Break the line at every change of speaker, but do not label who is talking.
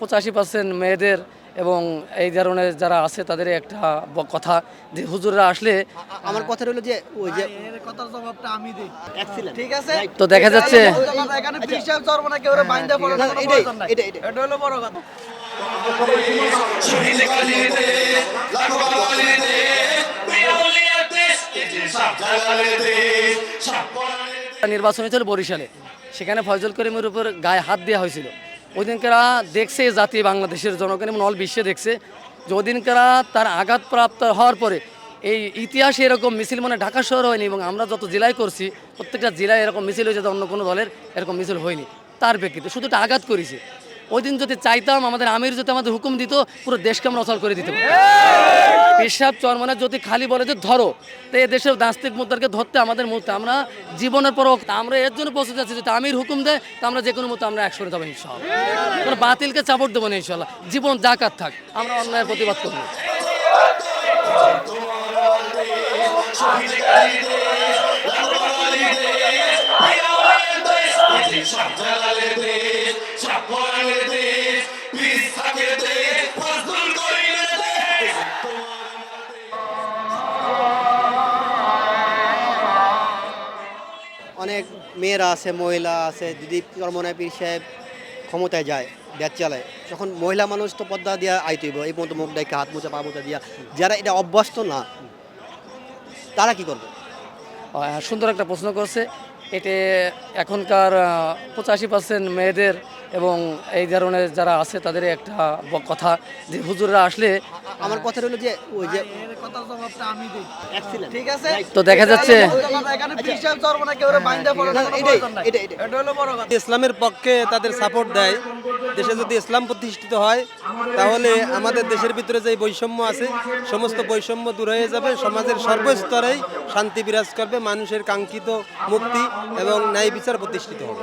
পঁচাশি পার্সেন্ট মেয়েদের এবং এই ধরনের যারা আছে তাদের একটা কথা যে হুজুররা আসলে
আমার কথা হলো যে ওই যে
কথার জবাবটা আমি দিই।
এক্সিলেন্ট
ঠিক আছে?
তো দেখা যাচ্ছে
এখানে বিশ্বাস করব না কেউ বাইন্দা পড়ে।
এটাই, এটাই।
এটা হলো বড় কথা।
এটি।
নির্বাচন হয়েছিল বরিশালে। সেখানে ফয়জল করিমের উপর গায়ে হাত দেওয়া হয়েছিল। ওই দিনকারা দেখছে জাতি বাংলাদেশের জনগণ এবং অল বিশ্বে দেখছে যে ওই দিনকারা তার আঘাতপ্রাপ্ত হওয়ার পরে এই ইতিহাসে এরকম মিছিল মানে ঢাকা শহর হয়নি এবং আমরা যত জেলায় করছি, প্রত্যেকটা জেলায় এরকম মিছিল হয়েছে অন্য কোনো দলের এরকম মিছিল হয়নি। তার প্রেক্ষিতে শুধু একটা আঘাত করেছে। ওই দিন যদি চাইতাম, আমাদের আমির যদি আমাদের হুকুম দিত, পুরো দেশকে আমরা অচল করে দিতে পারতাম পেশাব চরমানে যদি খালি বলে যে, ধরো তো এ দেশের নাস্তিক মুদ্রাকে ধরতে আমাদের মুহূর্তে আমরা জীবনের পর আমরা এর জন্য প্রস্তুত আছি যদি আমির হুকুম দেয়, তা আমরা যে কোনো মতো আমরা একশো যাব ইনশাল্লাহ বাতিলকে চাপড় দেবো না ইনশাল্লাহ জীবন জাকাত থাক, আমরা অন্যায়ের প্রতিবাদ করব।
অনেক মেয়েরা আছে, মহিলা আছে, যদি চরমনায় পীর সাহেব ক্ষমতায় যায় দেশ চালায়, তখন মহিলা মানুষ তো পদ্মা দিয়া আইতইব এই পর্যন্ত মুখ ডাইকে হাত মোচা পা মোচা দিয়া। যারা এটা অভ্যস্ত না, তারা কি করবে?
সুন্দর একটা প্রশ্ন করছে। এতে এখনকার পঁচাশি পার্সেন্ট মেয়েদের এবং এই ধরনের যারা আছে তাদের একটা কথা যে হুজুররা আসলে
আমার কথা হলো যে ওই যে
ঠিক আছে?
তো দেখা যাচ্ছে।
ইসলামের পক্ষে তাদের সাপোর্ট দেয়। দেশে যদি ইসলাম প্রতিষ্ঠিত হয় তাহলে আমাদের দেশের ভিতরে যে বৈষম্য আছে সমস্ত বৈষম্য দূর হয়ে যাবে। সমাজের সর্বস্তরেই শান্তি বিরাজ করবে। মানুষের কাঙ্ক্ষিত মুক্তি এবং ন্যায় বিচার প্রতিষ্ঠিত হবে।